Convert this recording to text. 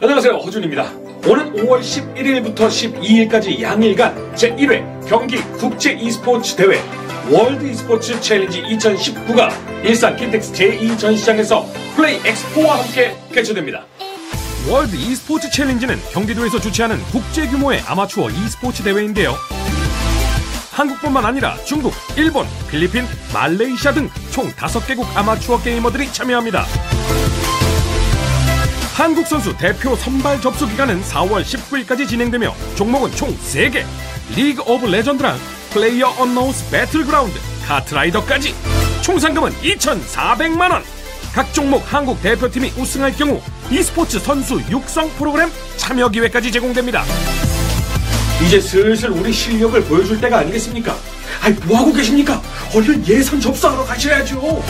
안녕하세요 허준입니다. 오는 5월 11일부터 12일까지 양일간 제1회 경기 국제 e스포츠 대회 월드 e스포츠 챌린지 2019가 일산 킨텍스 제2 전시장에서 플레이 엑스포와 함께 개최됩니다. 월드 e스포츠 챌린지는 경기도에서 주최하는 국제 규모의 아마추어 e스포츠 대회인데요. 한국뿐만 아니라 중국, 일본, 필리핀, 말레이시아 등 총 5개국 아마추어 게이머들이 참여합니다. 한국 선수 대표 선발 접수 기간은 4월 19일까지 진행되며 종목은 총 3개. 리그 오브 레전드랑 플레이어 언노우스 배틀그라운드, 카트라이더까지. 총 상금은 2,400만 원. 각 종목 한국 대표팀이 우승할 경우 e스포츠 선수 육성 프로그램 참여 기회까지 제공됩니다. 이제 슬슬 우리 실력을 보여줄 때가 아니겠습니까? 아이, 뭐하고 계십니까? 얼른 예선 접수하러 가셔야죠.